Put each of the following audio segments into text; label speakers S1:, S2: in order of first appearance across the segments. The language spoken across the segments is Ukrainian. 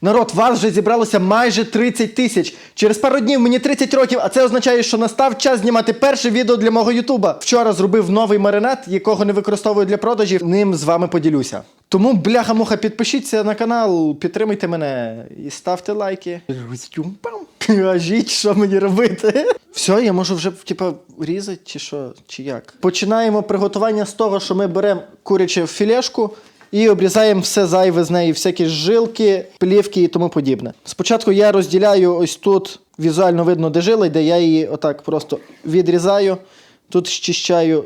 S1: Народ, вас вже зібралося майже 30 тисяч. Через пару днів мені 30 років, а це означає, що настав час знімати перше відео для мого Ютуба. Вчора зробив новий маринад, якого не використовую для продажів. Ним з вами поділюся. Тому, бляха-муха, підпишіться на канал, підтримуйте мене і ставте лайки. Кажіть, що мені робити. Все, я можу вже типа різати, чи що, чи як. Починаємо приготування з того, що ми беремо куряче філешку і обрізаємо все зайве з неї, всякі жилки, плівки і тому подібне. Спочатку я розділяю ось тут візуально видно, де жила, де я її отак просто відрізаю. Тут щищаю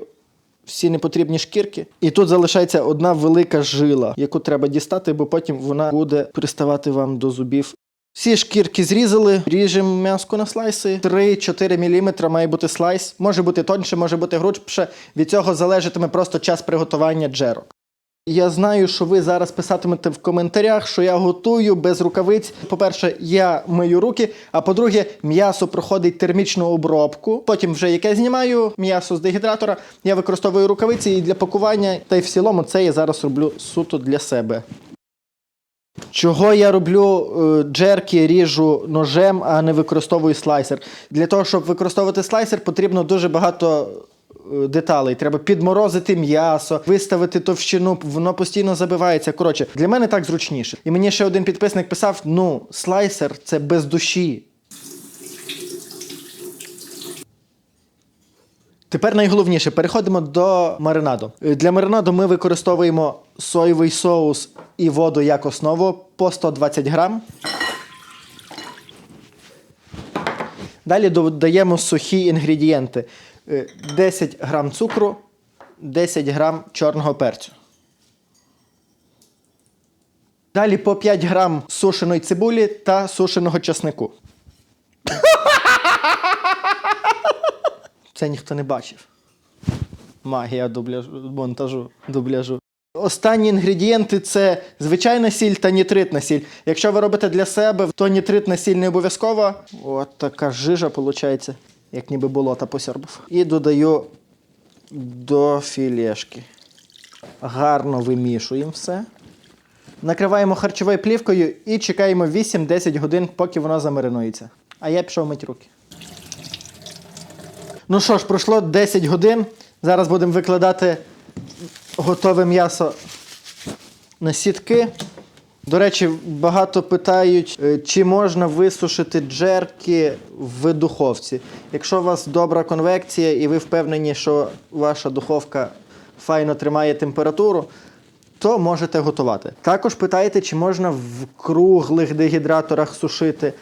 S1: всі непотрібні шкірки. І тут залишається одна велика жила, яку треба дістати, бо потім вона буде приставати вам до зубів. Всі шкірки зрізали, ріжемо м'яско на слайси. 3-4 мм має бути слайс. Може бути тоньше, може бути грубше. Від цього залежатиме просто час приготування джерок. Я знаю, що ви зараз писатимете в коментарях, що я готую без рукавиць. По-перше, я мию руки, а по-друге, м'ясо проходить термічну обробку. Потім, вже яке знімаю м'ясо з дегідратора, я використовую рукавиці і для пакування. Та й в цілому це я зараз роблю суто для себе. Чого я роблю е, джерки, ріжу ножем, а не використовую слайсер? Для того, щоб використовувати слайсер, потрібно дуже багато деталей. Треба підморозити м'ясо, виставити товщину, воно постійно забивається. Коротше, для мене так зручніше. І мені ще один підписник писав: ну, слайсер це без душі. Тепер найголовніше переходимо до маринаду. Е, Для маринаду ми використовуємо соєвий соус і воду як основу по 120 грам. Далі додаємо сухі інгредієнти: Е, 10 грам цукру, 10 грам чорного перцю. Далі по 5 грам сушеної цибулі та сушеного часнику. Це ніхто не бачив. Магія дубляжу, монтажу, дубляжу. Останні інгредієнти це звичайна сіль та нітритна сіль. Якщо ви робите для себе, то нітритна сіль не обов'язкова. От така жижа виходить, як ніби болота посьорбав. І додаю до філешки. Гарно вимішуємо все. Накриваємо харчовою плівкою і чекаємо 8-10 годин, поки воно замаринується. А я пішов мить руки. Ну що ж, пройшло 10 годин. Зараз будемо викладати готове м'ясо на сітки. До речі, багато питають, е, чи можна висушити джерки в духовці. Якщо у вас добра конвекція і ви впевнені, що ваша духовка файно тримає температуру, то можете готувати. Також питаєте, чи можна в круглих дегідраторах сушити.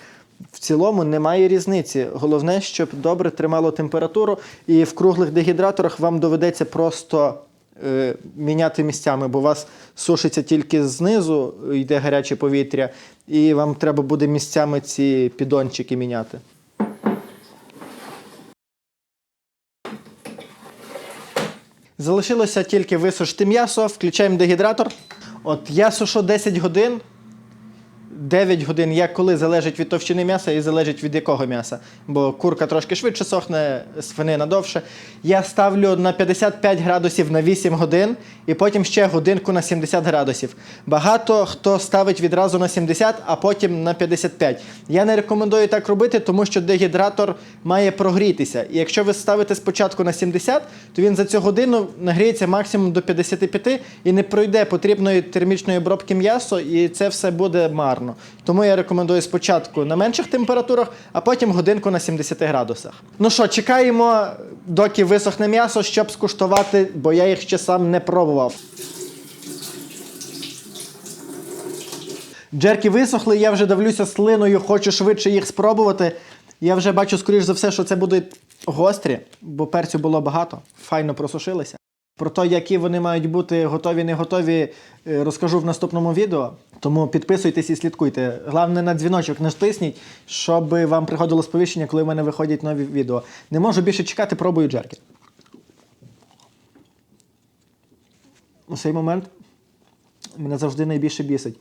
S1: В цілому немає різниці. Головне, щоб добре тримало температуру, і в круглих дегідраторах вам доведеться просто міняти місцями, бо у вас сушиться тільки знизу, йде гаряче повітря, і вам треба буде місцями ці підончики міняти. Залишилося тільки висушити м'ясо, включаємо дегідратор. От я сушу 10 годин. 9 годин як коли залежить від товщини м'яса і залежить від якого м'яса. Бо курка трошки швидше сохне, свинина довше. Я ставлю на 55 градусів на 8 годин і потім ще годинку на 70 градусів. Багато хто ставить відразу на 70, а потім на 55. Я не рекомендую так робити, тому що дегідратор має прогрітися. І якщо ви ставите спочатку на 70, то він за цю годину нагріється максимум до 55 і не пройде потрібної термічної обробки м'ясо, і це все буде марно. Тому я рекомендую спочатку на менших температурах, а потім годинку на 70 градусах. Ну що, чекаємо, доки висохне м'ясо, щоб скуштувати, бо я їх ще сам не пробував. Джерки висохли, я вже давлюся слиною, хочу швидше їх спробувати. Я вже бачу, скоріш за все, що це будуть гострі, бо перцю було багато, файно просушилися. Про те, які вони мають бути готові, не готові, е, розкажу в наступному відео. Тому підписуйтесь і слідкуйте. Головне на дзвіночок не стисніть, щоб вам приходило сповіщення, коли в мене виходять нові відео. Не можу більше чекати, пробую джерки. У цей момент мене завжди найбільше бісить.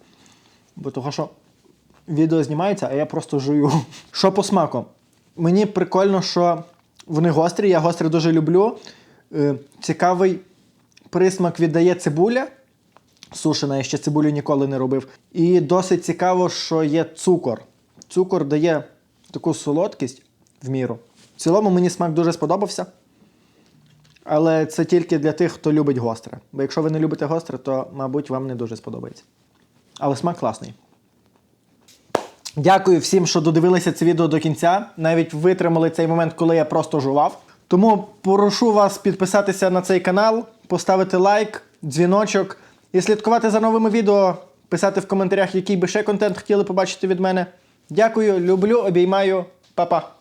S1: Бо того, що відео знімається, а я просто жую. Що по смаку? Мені прикольно, що вони гострі, я гострі дуже люблю. Е, Цікавий присмак віддає цибуля. сушена, я ще цибулю ніколи не робив. І досить цікаво, що є цукор. Цукор дає таку солодкість в міру. В цілому мені смак дуже сподобався. Але це тільки для тих, хто любить гостре. Бо якщо ви не любите гостре, то, мабуть, вам не дуже сподобається. Але смак класний. Дякую всім, що додивилися це відео до кінця. Навіть витримали цей момент, коли я просто жував. Тому прошу вас підписатися на цей канал, поставити лайк, дзвіночок і слідкувати за новими відео, писати в коментарях, який би ще контент хотіли побачити від мене. Дякую, люблю, обіймаю, Па-па.